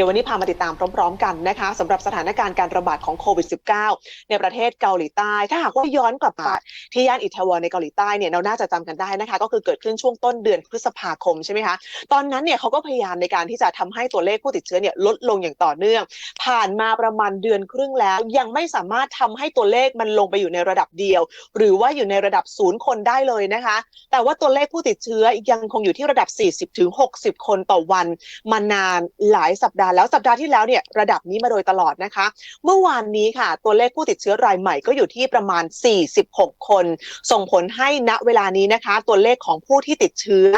ดี๋ยววันนี้พามาติดตามพร้อม ๆ กันนะคะสำหรับสถานการณ์การระบาดของโควิด -19 ในประเทศเกาหลีใต้ ถ้าหากว่าย้อนกลับไปที่ย่านอิตาลีในเกาหลีใต้เนี่ยเราน่าจะจำกันได้นะคะ ก็คือเกิดขึ้นช่วงต้นเดือนพฤษภาคมใช่ไหมคะตอนนั้นเนี่ยเขาก็พยายามในการที่จะทำให้ตัวเลขผู้ติดเชื้อเนี่ยลดลงอย่างต่อเนื่อง ผ่านมาประมาณเดือนครึ่งแล้ว ยังไม่สามารถทำให้ตัวเลขมันลงไปอยู่ในระดับเดียว หรือว่าอยู่ในระดับศูนย์คนได้เลยนะคะ แต่ว่าตัวเลขผู้ติดเชื้อยังคงอยู่ที่ระดับ 40-60 คนต่อวัน มานานหลายสัปดาห์แล้วสัปดาห์ที่แล้วเนี่ยระดับนี้มาโดยตลอดนะคะ เมื่อวานนี้ค่ะ ตัวเลขผู้ติดเชื้อรายใหม่ก็อยู่ที่ประมาณ 46 คน ส่งผลให้ณเวลานี้นะคะ ตัวเลขของผู้ที่ติดเชื้อ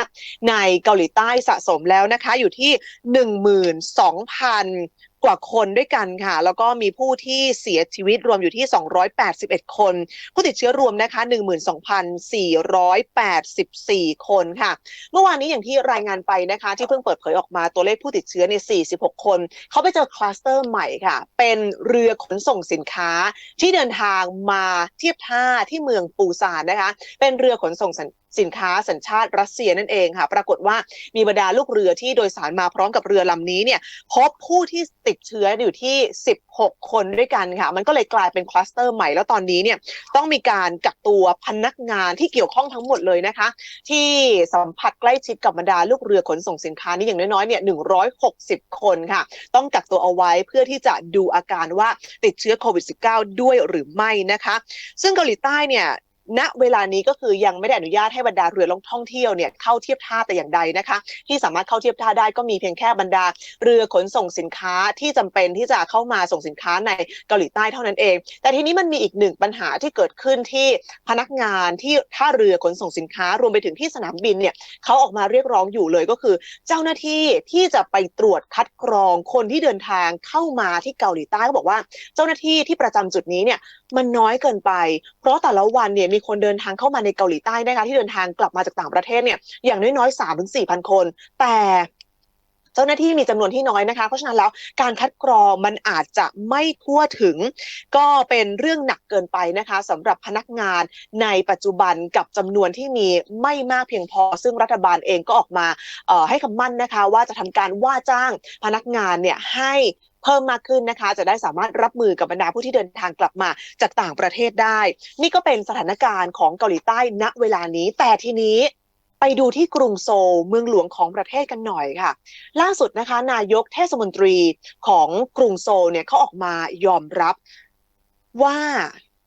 ในเกาหลีใต้สะสมแล้วนะคะ อยู่ที่ 12,000 กว่าคนด้วยกันค่ะ แล้วก็มีผู้ที่เสียชีวิตรวมอยู่ที่ 281 คน ผู้ติดเชื้อรวมนะคะ 12,484 คนค่ะ เมื่อวานนี้อย่างที่รายงานไปนะคะ ที่เพิ่งเปิดเผยออกมาตัวเลขผู้ติดเชื้อใน 46 คน เขาไปเจอคลัสเตอร์ใหม่ค่ะ เป็นเรือขนส่งสินค้าที่เดินทางมาเทียบท่าที่เมืองปูซานนะคะ เป็นเรือขนส่งสินค้าสัญชาติรัสเซียนั่นเองค่ะ ปรากฏว่ามีบรรดาลูกเรือที่โดยสารมาพร้อมกับเรือลำนี้เนี่ยพบผู้ที่ติดเชื้ออยู่ที่ 16 คนด้วยกันค่ะ มันก็เลยกลายเป็นคลัสเตอร์ใหม่แล้วตอนนี้เนี่ยต้องมีการกักตัวพนักงานที่เกี่ยวข้องทั้งหมดเลยนะคะ ที่สัมผัสใกล้ชิดกับบรรดาลูกเรือขนส่งสินค้านี้อย่างน้อยๆเนี่ย160 คนค่ะ ต้องกักตัวเอาไว้เพื่อที่จะดูอาการว่าติดเชื้อโควิด -19 ด้วยหรือไม่นะคะ ซึ่งเกาหลีใต้เนี่ย ณเวลานี้ก็คือยังไม่ได้อนุญาตให้บรรดาเรือล่องท่องเที่ยวเนี่ยเข้าเทียบท่าแต่อย่างใดนะคะ ที่สามารถเข้าเทียบท่าได้ก็มีเพียงแค่บรรดา เรือขนส่งสินค้าที่จำเป็นที่จะเข้ามาส่งสินค้าในเกาหลีใต้เท่านั้นเอง แต่ทีนี้มันมีอีกหนึ่งปัญหาที่เกิดขึ้นที่พนักงานที่ท่าเรือขนส่งสินค้ารวมไปถึงที่สนามบินเนี่ยเขาออกมาเรียกร้องอยู่เลยก็คือ เจ้าหน้าที่ที่จะไปตรวจคัดกรองคนที่เดินทางเข้ามาที่เกาหลีใต้ก็บอกว่า เจ้าหน้าที่ที่ประจำจุดนี้เนี่ยมันน้อยเกินไป เพราะแต่ละวันเนี่ยมีคนเดินทางเข้ามาในเกาหลีใต้นะคะที่เดินทางกลับมาจากต่างประเทศเนี่ยอย่างน้อยๆสามถึงสี่พันคน แต่ เจ้าหน้าที่มีจำนวนที่น้อยนะคะ เพราะฉะนั้นแล้วการคัดกรองมันอาจจะไม่ทั่วถึง ก็เป็นเรื่องหนักเกินไปนะคะสำหรับพนักงานในปัจจุบันกับจำนวนที่มีไม่มากเพียงพอ ซึ่งรัฐบาลเองก็ออกมาให้คำมั่นนะคะว่าจะทำการว่าจ้างพนักงานเนี่ยให้เพิ่มมากขึ้นนะคะ จะได้สามารถรับมือกับบรรดาผู้ที่เดินทางกลับมาจากต่างประเทศได้ นี่ก็เป็นสถานการณ์ของเกาหลีใต้ณเวลานี้ แต่ทีนี้ ไปดูที่กรุงโซลเมืองหลวงของประเทศกันหน่อยค่ะ ล่าสุดนะคะ นายกเทศมนตรีของกรุงโซลเนี่ยเขาออกมายอมรับว่า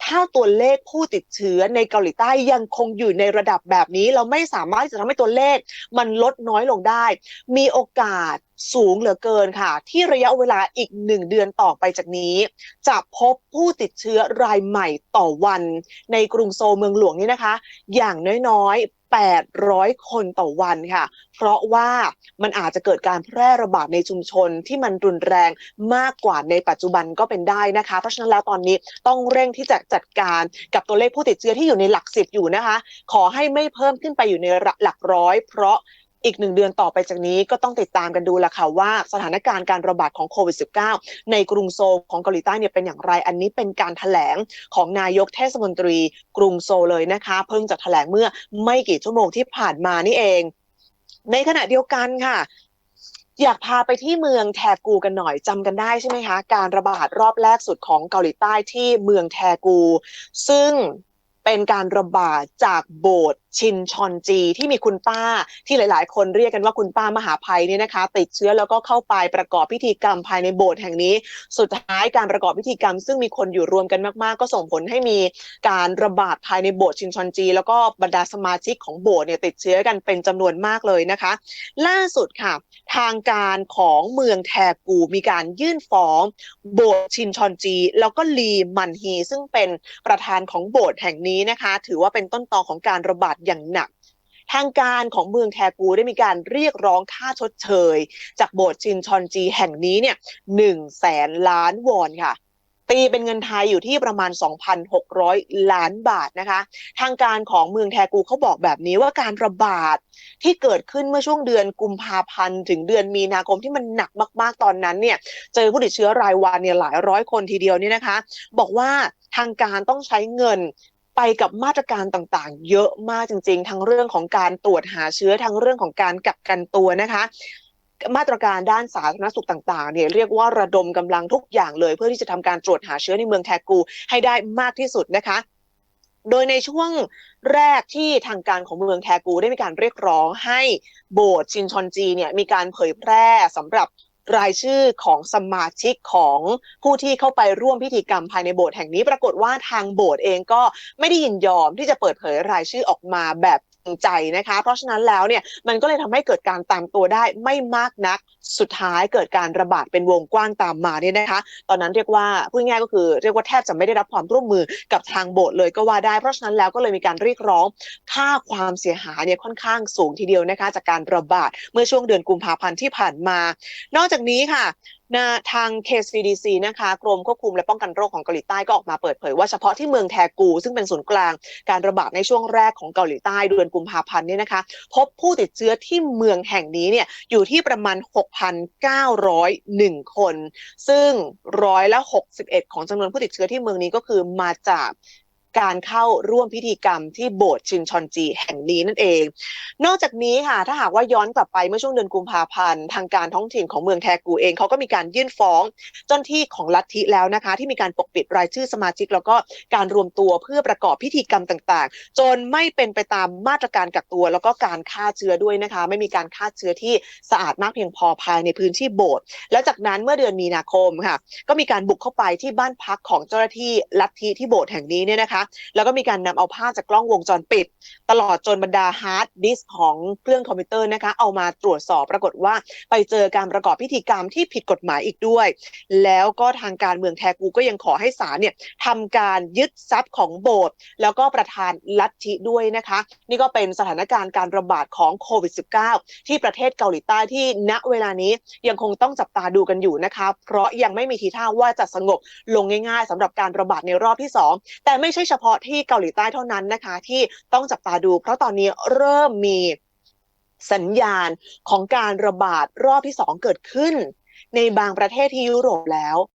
ถ้าตัวเลขผู้ติดเชื้อในเกาหลีใต้ยังคงอยู่ในระดับแบบนี้ เราไม่สามารถจะทำให้ตัวเลขมันลดน้อยลงได้ มีโอกาส สูงเหลือเกินค่ะ ที่ระยะเวลาอีกหนึ่งเดือนต่อไปจากนี้ จะพบผู้ติดเชื้อรายใหม่ต่อวัน ในกรุงโซลเมืองหลวงนี้นะคะ อย่างน้อยๆ800 คนต่อวันค่ะ เพราะว่ามันอาจจะเกิดการแพร่ระบาดในชุมชนที่มันรุนแรงมากกว่าในปัจจุบันก็เป็นได้นะคะ เพราะฉะนั้นแล้วตอนนี้ต้องเร่งที่จะจัดการกับตัวเลขผู้ติดเชื้อที่อยู่ในหลักสิบอยู่นะคะ ขอให้ไม่เพิ่มขึ้นไปอยู่ในหลักร้อย เพราะ อีกหนึ่งเดือนต่อไปจากนี้ก็ต้องติดตามกันดูแหละค่ะว่าสถานการณ์การระบาดของโควิด -19 ในกรุงโซลของเกาหลีใต้เนี่ยเป็นอย่างไร อันนี้เป็นการถแถลงของนายกเทศมนตรีกรุงโซลเลยนะคะ เพิ่งจะถแถลงเมื่อไม่กี่ชั่วโมงที่ผ่านมานี่เอง ในขณะเดียวกันค่ะอยากพาไปที่เมืองแทกูกันหน่อยจำกันได้ใช่ไหมคะ การระบาดรอบแรกสุดของเกาหลีใต้ที่เมืองแทกู ซึ่งเป็นการระบาดจากโบสถ์ ชินชอนจีที่มีคุณป้าที่หลาย ๆ คนเรียกกันว่าคุณป้ามหาภัยเนี่ยนะคะ ติดเชื้อแล้วก็เข้าไปประกอบพิธีกรรมภายในโบสถ์แห่งนี้ สุดท้ายการประกอบพิธีกรรม ซึ่งมีคนอยู่รวมกันมาก ๆ ก็ส่งผลให้มีการระบาดภายในโบสถ์ชินชอนจี แล้วก็บรรดาสมาชิกของโบสถ์เนี่ยติดเชื้อกันเป็นจำนวนมากเลยนะคะ ล่าสุดค่ะ ทางการของเมืองแทกูมีการยื่นฟ้องโบสถ์ชินชอนจี แล้วก็ลีมันฮีซึ่งเป็นประธานของโบสถ์แห่งนี้นะคะ ถือว่าเป็นต้นตอของการระบาดอย่างหนัก ทางการของเมืองแทกูได้มีการเรียกร้องค่าชดเชย จากโบสถ์ชินชอนจีแห่งนี้เนี่ยหนึ่งแสนล้านวอนค่ะตีเป็นเงินไทยอยู่ที่ประมาณ 2,600 ล้านบาทนะคะ ทางการของเมืองแทกูเขาบอกแบบนี้ว่าการระบาดที่เกิดขึ้นเมื่อช่วงเดือนกุมภาพันธ์ ถึงเดือนมีนาคมที่มันหนักมากๆตอนนั้นเนี่ย เจอผู้ติดเชื้อรายวันเนี่ยหลายร้อยคนทีเดียวนี่นะคะ บอกว่าทางการต้องใช้เงิน ไปกับมาตรการต่างๆ เยอะมากจริง ๆ ทั้งเรื่องของการตรวจหาเชื้อทั้งเรื่องของการกักกันตัวนะคะมาตรการด้านสาธารณสุขต่างๆ เนี่ยเรียกว่าระดมกำลังทุกอย่างเลย เพื่อที่จะทำการตรวจหาเชื้อในเมืองแทกูให้ได้มากที่สุดนะคะ โดยในช่วงแรกที่ทางการของเมืองแทกูได้มีการเรียกร้องให้โบสถ์ชินชอนจีเนี่ยมีการเผยแพร่สำหรับ รายชื่อของสมาชิกของผู้ที่เข้าไปร่วมพิธีกรรมภายในโบสถ์แห่งนี้ ปรากฏว่าทางโบสถ์เองก็ไม่ได้ยินยอมที่จะเปิดเผยรายชื่อออกมาแบบ ใจนะคะ เพราะฉะนั้นแล้วเนี่ยมันก็เลยทำให้เกิดการตามตัวได้ไม่มากนัก สุดท้ายเกิดการระบาดเป็นวงกว้างตามมาเนี่ยนะคะ ตอนนั้นเรียกว่าพูดง่ายก็คือเรียกว่าแทบจะไม่ได้รับความร่วมมือกับทางโบสถ์เลยก็ว่าได้ เพราะฉะนั้นแล้วก็เลยมีการเรียกร้องค่าความเสียหายเนี่ยค่อนข้างสูงทีเดียวนะคะ จากการระบาดเมื่อช่วงเดือนกุมภาพันธ์ที่ผ่านมา นอกจากนี้ค่ะ นะทาง KCDC นะคะกรมควบคุมและป้องกันโรคของเกาหลีใต้ก็ออกมาเปิดเผยว่าเฉพาะที่เมืองแทกู ซึ่งเป็นศูนย์กลางการระบาดในช่วงแรกของเกาหลีใต้เดือนกุมภาพันธ์เนี่ยนะคะ พบผู้ติดเชื้อที่เมืองแห่งนี้เนี่ยอยู่ที่ประมาณ 6,901 คน ซึ่งร้อยละ 61 ของจำนวนผู้ติดเชื้อที่เมืองนี้ก็คือมาจาก การเข้าร่วมพิธีกรรมที่โบสถ์ชินชอนจีแห่งนี้นั่นเอง นอกจากนี้ค่ะถ้าหากว่าย้อนกลับไปเมื่อช่วงเดือนกุมภาพันธ์ทางการท้องถิ่นของเมืองแทกูเองเขาก็มีการยื่นฟ้องเจ้าหน้าที่ของลัทธิแล้วนะคะ ที่มีการปกปิดรายชื่อสมาชิก แล้วก็การรวมตัวเพื่อประกอบพิธีกรรมต่างๆ จนไม่เป็นไปตามมาตรการกักตัว แล้วก็การฆ่าเชื้อด้วยนะคะ ไม่มีการฆ่าเชื้อที่สะอาดมากเพียงพอภายในพื้นที่โบสถ์แล้วจากนั้นเมื่อเดือนมีนาคมค่ะ ก็มีการบุกเข้าไปที่บ้านพักของเจ้าหน้าที่ลัทธิที่โบสถ์แห่งนี้เนี่ยนะคะแล้วก็มีการนำเอาภาพจากกล้องวงจรปิด ตลอดจนบรรดาฮาร์ดดิสของเครื่องคอมพิวเตอร์นะคะ เอามาตรวจสอบปรากฏว่าไปเจอการประกอบพิธีกรรมที่ผิดกฎหมายอีกด้วย แล้วก็ทางการเมืองแทกูก็ยังขอให้ศาลเนี่ยทำการยึดทรัพย์ของโบสถ์แล้วก็ประธานลัทธิด้วยนะคะ นี่ก็เป็นสถานการณ์การระบาดของโควิด -19 ที่ประเทศเกาหลีใต้ที่ณเวลานี้ยังคงต้องจับตาดูกันอยู่นะคะ เพราะยังไม่มีทีท่าว่าจะสงบลงง่าย ๆสำหรับการระบาดในรอบที่ 2 แต่ไม่ใช่เฉพาะที่เกาหลีใต้เท่านั้นนะคะ ที่ต้องจับตาดู เพราะตอนนี้เริ่มมีสัญญาณของการระบาดรอบที่ 2 เกิดขึ้น ในบางประเทศที่ยุโรปแล้ว